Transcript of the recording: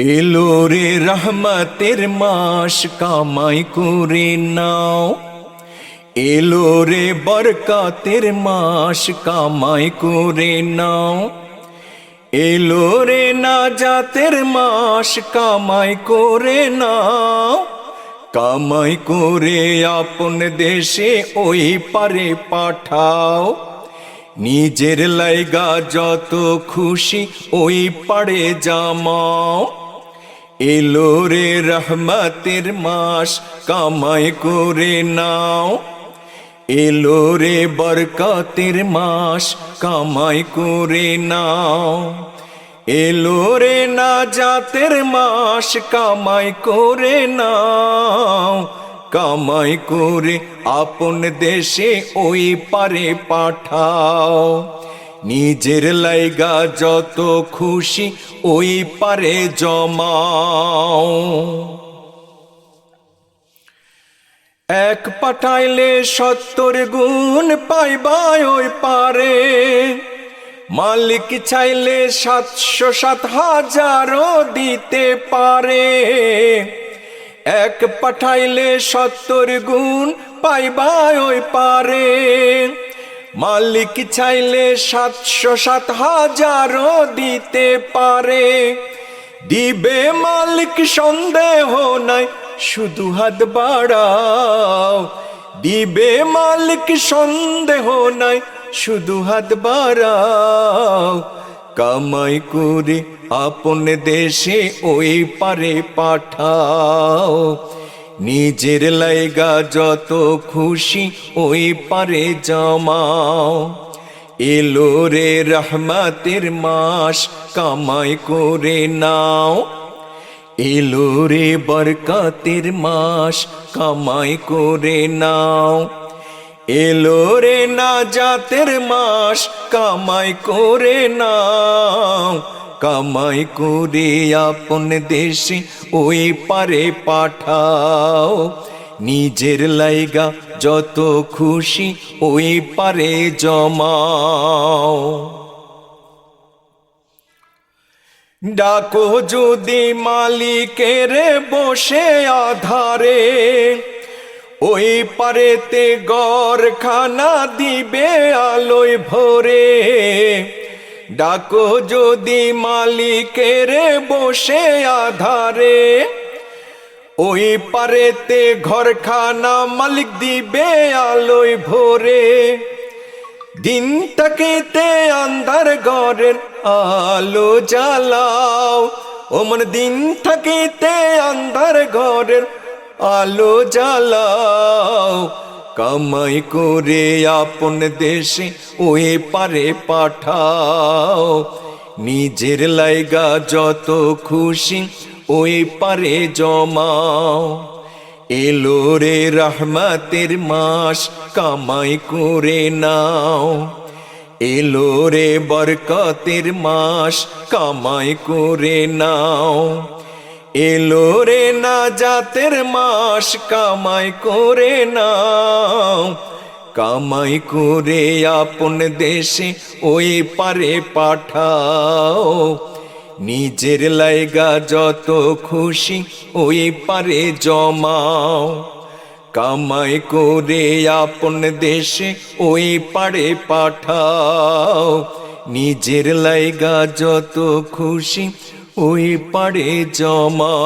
এলো রে রহমতের মাস কামাই করে নাও। এলো রে বরকাতের মাস কামাই করে নাও। এলো রে না জাতের মাস কামাই করে নাও। কামাই করে আপন দেশে ওই পারে পাঠাও। নিজের লাইগা যত খুশি ওই পারে জামাও। এলো রে রহমতের মাস, কামাই করে নাও। এলো রে বরকতের মাস, কামাই করে নাও। এলো রে না জাতের মাস, কামাই করে নাও। কামাই করে আপন দেশে ওই পারে পাঠাও। নিজের লাইগা যত খুশি ওই পারে জমাও। এক পাঠাইলে সত্তর গুণ পাইবাই ওই পারে। মালিক চাইলে সাতশো সাত হাজারও দিতে পারে। এক পাঠাইলে সত্তর গুণ পাইবাই ওই পারে। মালিক চাইলে সাতশো সাত হাজারও দিতে পারে। দিবে মালিক সন্দেহ নাই, শুধু হাত বাড়াও। দিবে মালিক সন্দেহ নাই, শুধু হাত বাড়াও। কামাই করে আপন দেশে ওই পারে পাঠাও। নিজের লাইগা যত খুশি ওই পারে জমাও। এলো রে রহমতের মাস কামাই করে নাও। এলো রে বরকতের মাস কামাই করে নাও। এলো রে না জাতের মাস কামাই করে নাও। কামাই করে আপন দেশে ওই পারে পাঠাও। নিজের লাইগা যত খুশি ওই পারে জমাও। ডাকো যদি মালিকের বসে আধারে, ওই পারেতে গড়খানা দিবে আলোয় ভরে। ডাকো যদি মালিকের বসে আধারে, ওই পারেতে ঘরখানা মালিক দিবে আলোয় ভরে। দিন তাকেতে আন্ধার ঘরের আলো জ্বালাও ও মন দিন থাকিতে আন্ধার ঘরের আলো জ্বালাও। কামাই করে আপন দেশে ওই পারে পাঠাও। নিজের লাইগা যত খুশি ওই পারে জমাও। এলো রে রহমতের মাস, কামাই করে নাও। এলো রে বরকতের মাস, কামাই করে নাও। এলো রে না জাতের মাস, কামাই করে নাও। কামাই করে আপন দেশে ওই পারে পাঠাও। নিজের লাইগা যত খুশি ওই পারে জমাও। কামাই করে আপন দেশে ওই পারে পাঠাও। নিজের লাইগা যত খুশি ওই পাড়ে জমা